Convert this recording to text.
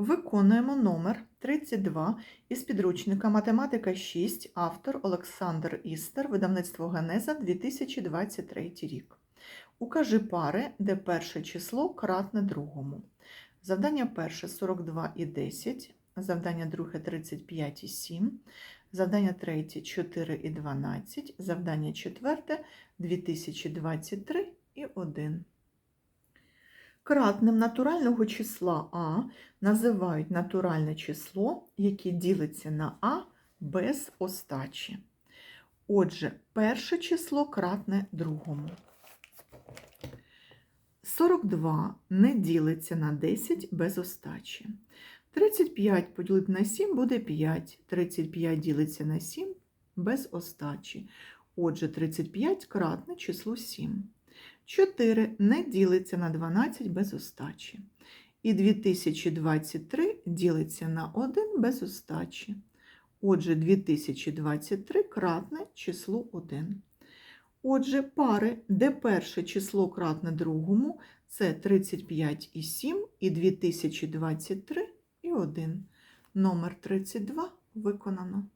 Виконуємо номер 32 із підручника Математика 6, автор Олександр Істер, видавництво Генеза 2023 рік. Укажи пари, де перше число кратне другому. Завдання перше 42 і 10, завдання друге 35 і 7, завдання третє 4 і 12, завдання четверте 2023 і 1. Кратним натурального числа А називають натуральне число, яке ділиться на А без остачі. Отже, перше число кратне другому. 42 не ділиться на 10 без остачі. 35 поділити на 7 буде 5. 35 ділиться на 7 без остачі. Отже, 35 кратне число 7. 4 не ділиться на 12 без остачі. І 2023 ділиться на 1 без остачі. Отже, 2023 кратне число 1. Отже, пари, де перше число кратне другому, це 35 і 7, і 2023 і 1. Номер 32 виконано.